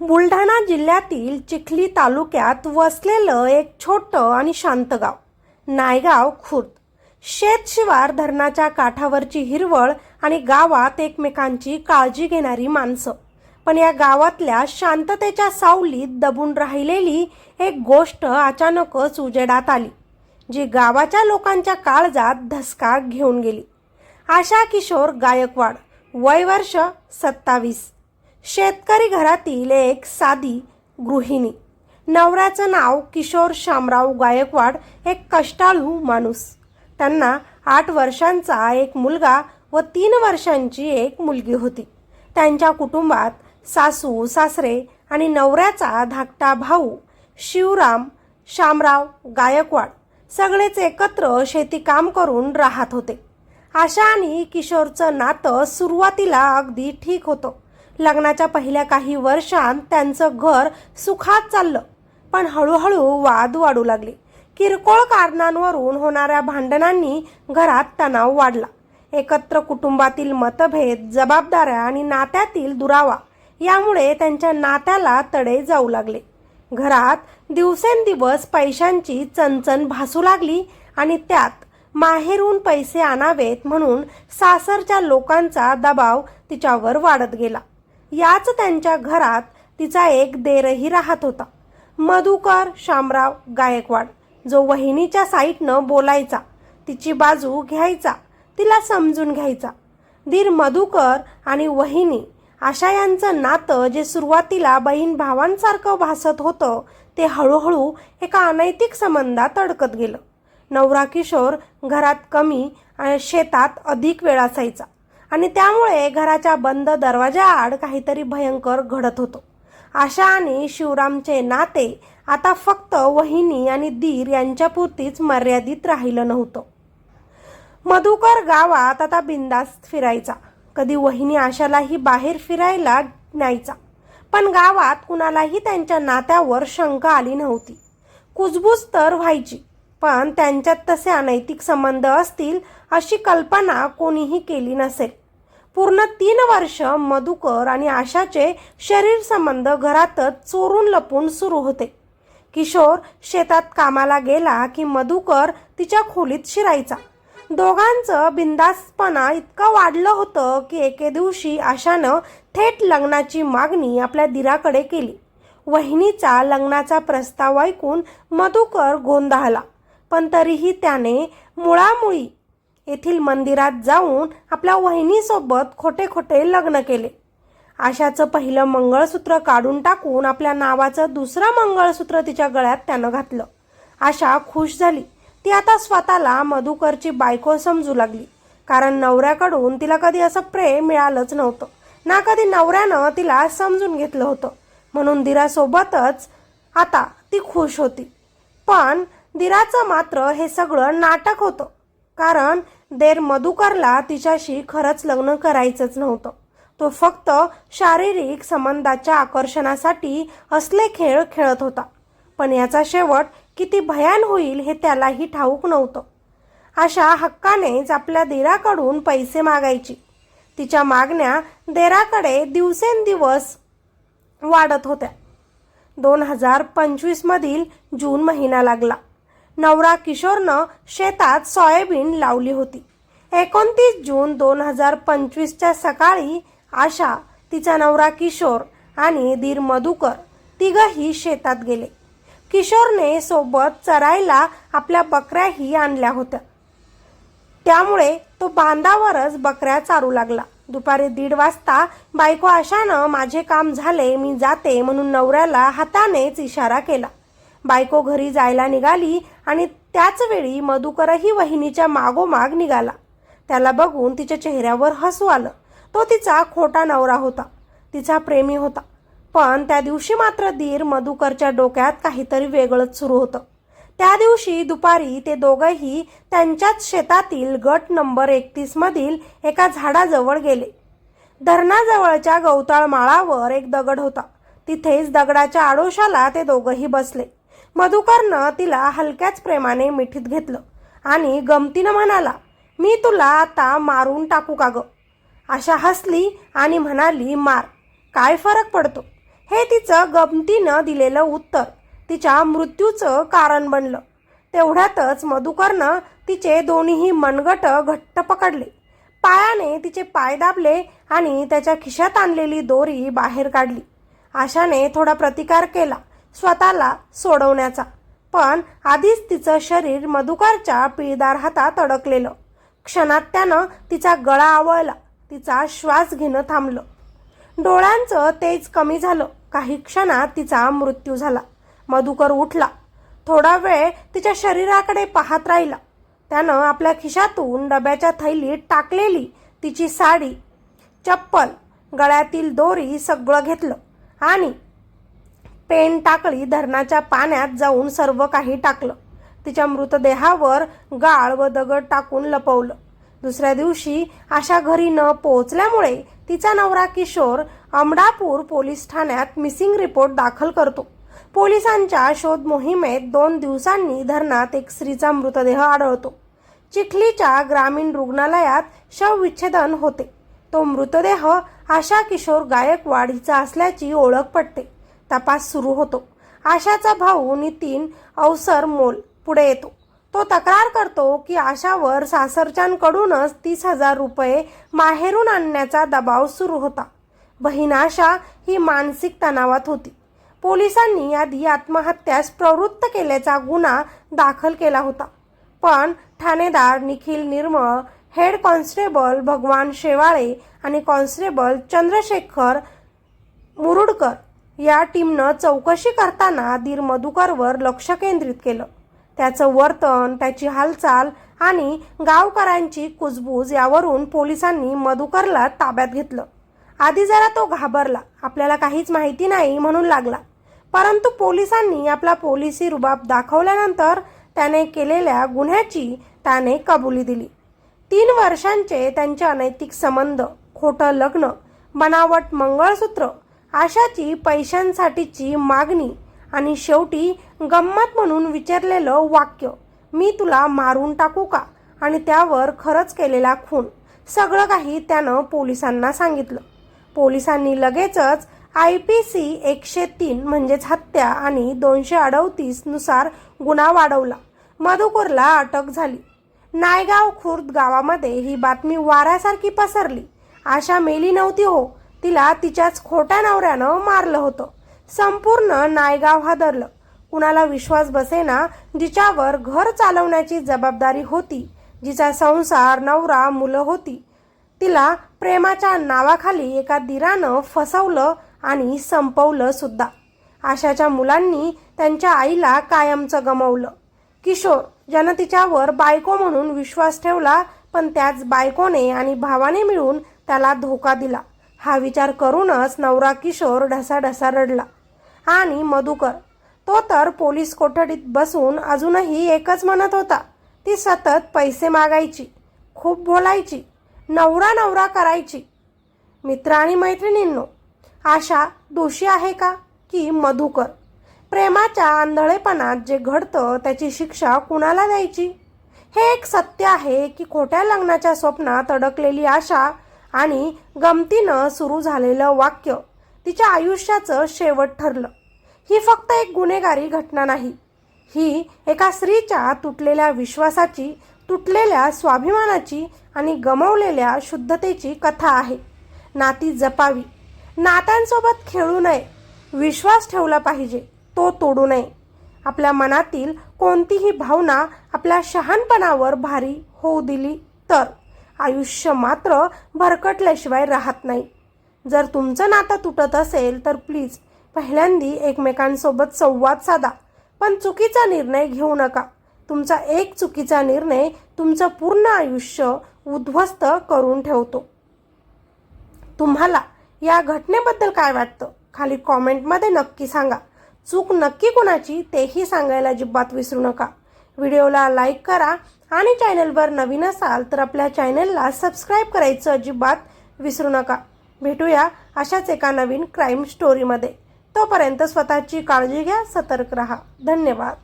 बुलढाणा जिल्ह्यातील चिखली तालुक्यात वसलेलं एक छोटं आणि शांत गाव. नायगाव खुर्द. शेतशिवार धरणाच्या काठावरची हिरवळ आणि गावात एकमेकांची काळजी घेणारी माणसं. पण या गावातल्या शांततेच्या सावलीत दबून राहिलेली एक गोष्ट अचानकच उजेडात आली जी गावाच्या लोकांच्या काळजात धसका घेऊन गेली. आशा किशोर गायकवाड वय वर्ष सत्तावीस. शेतकरी घरातील एक साधी गृहिणी. नवऱ्याचं नाव किशोर शामराव गायकवाड एक कष्टाळू माणूस. त्यांना आठ वर्षांचा एक मुलगा व तीन वर्षांची एक मुलगी होती. त्यांच्या कुटुंबात सासू सासरे आणि नवऱ्याचा धाकटा भाऊ शिवराम शामराव गायकवाड सगळेच एकत्र शेती काम करून राहत होते. आशा आणि किशोरचं नातं सुरुवातीला अगदी ठीक होतं. लग्नाच्या पहिल्या काही वर्षांत त्यांचं घर सुखात चाललं. पण हळूहळू वाद वाढू लागले. किरकोळ कारणांवरून होणाऱ्या भांडणांनी घरात तणाव वाढला. एकत्र कुटुंबातील मतभेद जबाबदाऱ्या आणि नात्यातील दुरावा यामुळे त्यांच्या नात्याला तडे जाऊ लागले. घरात दिवसेंदिवस पैशांची चणचण भासू लागली आणि त्यात माहेरून पैसे आणावेत म्हणून सासरच्या लोकांचा दबाव तिच्यावर वाढत गेला. याच त्यांच्या घरात तिचा एक देरही राहत होता. मधुकर शामराव गायकवाड जो वहिनीच्या साईटनं बोलायचा तिची बाजू घ्यायचा तिला समजून घ्यायचा. धीर मधुकर आणि वहिनी आशा यांचं नातं जे सुरुवातीला बहीण भावांसारखं भासत होतं ते हळूहळू एका अनैतिक संबंधात अडकत गेलं. नवरा किशोर घरात कमी आणि शेतात अधिक वेळ असायचा. आणि त्यामुळे घराच्या बंद दरवाजाआड काहीतरी भयंकर घडत होतं. आशा आणि शिवरामचे नाते आता फक्त वहिनी आणि दीर यांच्यापुरतीच मर्यादित राहिलं नव्हतं. मधुकर गावात आता बिंदास्त फिरायचा. कधी वहिनी आशालाही बाहेर फिरायला न्यायचा. पण गावात कुणालाही त्यांच्या नात्यावर शंका आली नव्हती. कुजबूज तर व्हायची पण त्यांच्यात तसे अनैतिक संबंध असतील अशी कल्पना कोणीही केली नसेल. पूर्ण तीन वर्ष मधुकर आणि आशाचे शरीर संबंध घरातच चोरून लपून सुरू होते. किशोर शेतात कामाला गेला की मधुकर तिच्या खोलीत शिरायचा. दोघांचं बिंदासपणा इतकं वाढलं होतं की एके दिवशी आशानं थेट लग्नाची मागणी आपल्या दिराकडे केली. वहिनीचा लग्नाचा प्रस्ताव ऐकून मधुकर गोंधळला. पण तरीही त्याने मुळामुळी येथील मंदिरात जाऊन आपल्या वहिनीसोबत खोटे खोटे लग्न केले. आशाचं पहिलं मंगळसूत्र काढून टाकून आपल्या नावाचं दुसरं मंगळसूत्र तिच्या गळ्यात त्यानं घातलं. आशा खुश झाली. ती आता स्वतःला मधुकरची बायको समजू लागली. कारण नवऱ्याकडून तिला कधी असं प्रेम मिळालंच नव्हतं. ना कधी नवऱ्यानं तिला समजून घेतलं होतं. म्हणून दिरासोबतच आता ती खुश होती. पण दिराचं मात्र हे सगळं नाटक होतं. कारण देर मधुकरला तिच्याशी खरंच लग्न करायचंच नव्हतं. तो फक्त शारीरिक संबंधाच्या आकर्षणासाठी असले खेळ खेळत होता. पण याचा शेवट किती भयान होईल हे त्यालाही ठाऊक नव्हतं. अशा हक्कानेच आपल्या देराकडून पैसे मागायची. तिच्या मागण्या देराकडे दिवसेंदिवस वाढत होत्या. दोन हजार पंचवीसमधील जून महिना लागला. नवरा किशोरनं शेतात सोयाबीन लावली होती. एकोणतीस जून दोन हजार पंचवीसच्या सकाळी आशा तिचा नवरा किशोर आणि दीर मधुकर तिघही शेतात गेले. किशोरने सोबत चरायला आपल्या बकऱ्याही आणल्या होत्या. त्यामुळे तो बांधावरच बकऱ्या चारू लागला. दुपारी दीड वाजता बायको आशानं माझे काम झाले मी जाते म्हणून नवऱ्याला हातानेच इशारा केला. बायको घरी जायला निघाली आणि त्याच वेळी मधुकरही वहिनीच्या मागोमाग निघाला. त्याला बघून तिच्या चेहऱ्यावर हसू आलं. तो तिचा खोटा नवरा होता. तिचा प्रेमी होता. पण त्या दिवशी मात्र दीर मधुकरच्या डोक्यात काहीतरी वेगळंच सुरू होतं. त्या दिवशी दुपारी ते दोघंही त्यांच्याच शेतातील गट नंबर एकतीसमधील एका झाडाजवळ गेले. धरणाजवळच्या गवताळ माळावर एक दगड होता. तिथेच दगडाच्या आडोशाला ते दोघंही बसले. मधुकरनं तिला हलक्याच प्रेमाने मिठीत घेतलं आणि गमतीनं म्हणाला मी तुला आता मारून टाकू का ग? आशा हसली आणि म्हणाली मार काय फरक पडतो? हे तिचं गमतीनं दिलेलं उत्तर तिच्या मृत्यूचं कारण बनलं. तेवढ्यातच मधुकरनं तिचे दोन्हीही मनगट घट्ट पकडले. पायाने तिचे पाय दाबले आणि त्याच्या खिशात आणलेली दोरी बाहेर काढली. आशाने थोडा प्रतिकार केला. स्वतःला सोडवण्याचा. पण आधीच तिचं शरीर मधुकरच्या पिळदार हातात अडकलेलं. क्षणात त्यानं तिचा गळा आवळला. तिचा श्वास घेणं थांबलं. डोळ्यांचं तेज कमी झालं. काही क्षणात तिचा मृत्यू झाला. मधुकर उठला. थोडा वेळ तिच्या शरीराकडे पाहत राहिला. त्यानं आपल्या खिशातून डब्याच्या थैलीत टाकलेली तिची साडी चप्पल गळ्यातील दोरी सगळं घेतलं आणि पेन टाकळी धरणाच्या पाण्यात जाऊन सर्व काही टाकलं. तिच्या मृतदेहावर गाळ व दगड टाकून लपवलं. दुसऱ्या दिवशी आशा घरी न पोहोचल्यामुळे तिचा नवरा किशोर अमडापूर पोलीस ठाण्यात मिसिंग रिपोर्ट दाखल करतो. पोलिसांच्या शोध मोहिमेत दोन दिवसांनी धरणात एक स्त्रीचा मृतदेह आढळतो. चिखलीच्या ग्रामीण रुग्णालयात शवविच्छेदन होते. तो मृतदेह आशा किशोर गायकवाड हिचा असल्याची ओळख पटते. तपास सुरू होतो. आशाचा भाऊ नितीन अवसर मोल पुढे येतो. तो तक्रार करतो की आशावर सासरच्यांकडूनच तीस हजार रुपये माहेरून आणण्याचा दबाव सुरू होता. बहीण आशा ही मानसिक तणावात होती. पोलिसांनी आधी आत्महत्यास प्रवृत्त केल्याचा गुन्हा दाखल केला होता. पण ठाणेदार निखिल निर्मळ हेड कॉन्स्टेबल भगवान शेवाळे आणि कॉन्स्टेबल चंद्रशेखर मुरुडकर या टीमनं चौकशी करताना धीर मधुकरवर लक्ष केंद्रित केलं. त्याचं वर्तन त्याची हालचाल आणि गावकऱ्यांची कुजबूज यावरून पोलिसांनी मधुकरला ताब्यात घेतलं. आधी जरा तो घाबरला. आपल्याला काहीच माहिती नाही म्हणून लागला. परंतु पोलिसांनी आपला पोलिसी रुबाब दाखवल्यानंतर त्याने केलेल्या गुन्ह्याची त्याने कबुली दिली. तीन वर्षांचे त्यांचे अनैतिक संबंध खोटं लग्न बनावट मंगळसूत्र आशाची पैशांसाठीची मागणी आणि शेवटी गंमत म्हणून विचारलेलं वाक्य मी तुला मारून टाकू का? आणि त्यावर खरंच केलेला खून सगळं काही त्यानं पोलिसांना सांगितलं. पोलिसांनी लगेचच आय पी सी एकशे तीन म्हणजेच हत्या आणि दोनशे अडवतीसनुसार गुन्हा वाढवला. मधुकरला अटक झाली. नायगाव खुर्द गावामध्ये ही बातमी वाऱ्यासारखी पसरली. आशा मेली नव्हती हो तिला तिच्याच खोट्या नवऱ्यानं मारलं होतं. संपूर्ण नायगाव हादरलं. कुणाला विश्वास बसेना जिच्यावर घर चालवण्याची जबाबदारी होती जिचा संसार नवरा मुलं होती. तिला प्रेमाच्या नावाखाली एका दिरानं फसवलं आणि संपवलं सुद्धा. आशाच्या मुलांनी त्यांच्या आईला कायमचं गमवलं. किशोर ज्यानं तिच्यावर बायको म्हणून विश्वास ठेवला पण त्याच बायकोने आणि भावाने मिळून त्याला धोका दिला. हा विचार करूनच नवरा किशोर ढसाढसा रडला. आणि मधुकर तो तर पोलीस कोठडीत बसून अजूनही एकच म्हणत होता ती सतत पैसे मागायची खूप बोलायची नवरा नवरा करायची. मित्र आणि मैत्रिणींनो आशा दोषी आहे का? की मधुकर प्रेमाच्या आंधळेपणात जे घडतं त्याची शिक्षा कुणाला द्यायची? हे एक सत्य आहे की खोट्या लग्नाच्या स्वप्नात अडकलेली आशा आणि गमतीनं सुरू झालेलं वाक्य तिच्या आयुष्याचं शेवट ठरलं. ही फक्त एक गुन्हेगारी घटना नाही. ही एका स्त्रीच्या तुटलेल्या विश्वासाची तुटलेल्या स्वाभिमानाची आणि गमवलेल्या शुद्धतेची कथा आहे. नाती जपावी. नात्यांसोबत खेळू नये. विश्वास ठेवला पाहिजे. तो तोडू नये. आपल्या मनातील कोणतीही भावना आपल्या शहाणपणावर भारी होऊ दिली तर. आयुष्य मात्र भरकटल्याशिवाय राहत नाही. जर तुमचं नातं तुटत असेल तर प्लीज पहिल्यांदी एकमेकांसोबत संवाद साधा. पण चुकीचा निर्णय घेऊ नका. तुमचा एक चुकीचा निर्णय तुमचं पूर्ण आयुष्य उद्ध्वस्त करून ठेवतो. तुम्हाला या घटनेबद्दल काय वाटतं? खाली कॉमेंटमध्ये नक्की सांगा. चूक नक्की कोणाची? तेही सांगायला अजिबात विसरू नका. व्हिडिओला लाईक करा आणि चॅनलवर नवीन असाल तर आपल्या चॅनलला सबस्क्राईब करायचं अजिबात विसरू नका. भेटूया अशाच एका नवीन क्राईम स्टोरीमध्ये. तोपर्यंत स्वतःची काळजी घ्या सतर्क राहा. धन्यवाद.